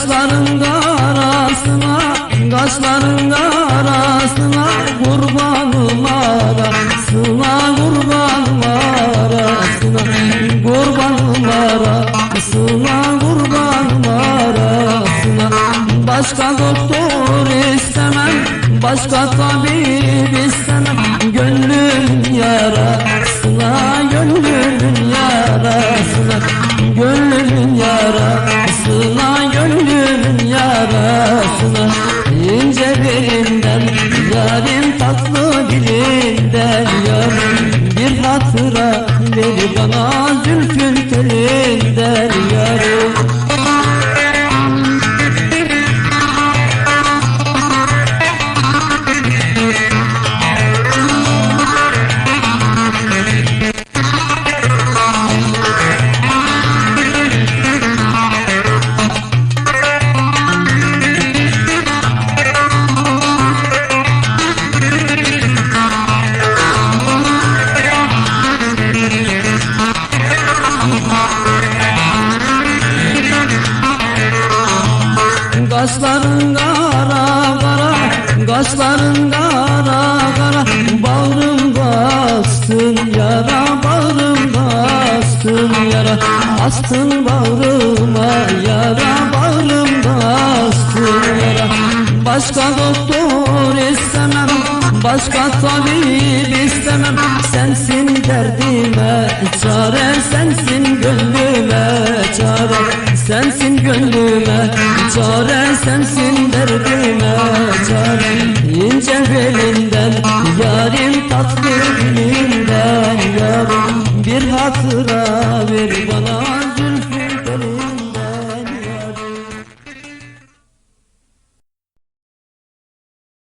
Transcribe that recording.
Kaşların arasına Kaşların arasına Kurbanım arasına Kurbanım arasına Kurbanım arasına Kurbanım arasına Başka doktor istemem Başka tabip istemem. Gönlüm yara İnce belinden Yarim tatlı dilinden Yarim bir hatıra Ver bana zülfün telinden Kaşların kara kara Kaşların kara kara Bağrım bastın yara Bağrım bastın yara. Bastın bağrıma yara Bağrım bastın yara. Başka doktor istemem Başka tabip istemem. Sensin derdime çare Sensin gönlüme çare Sensin gönlüme Çare sensin derdime. Çare ince belinden Yarim tatlı dilinden Yarim bir hatıra ver bana.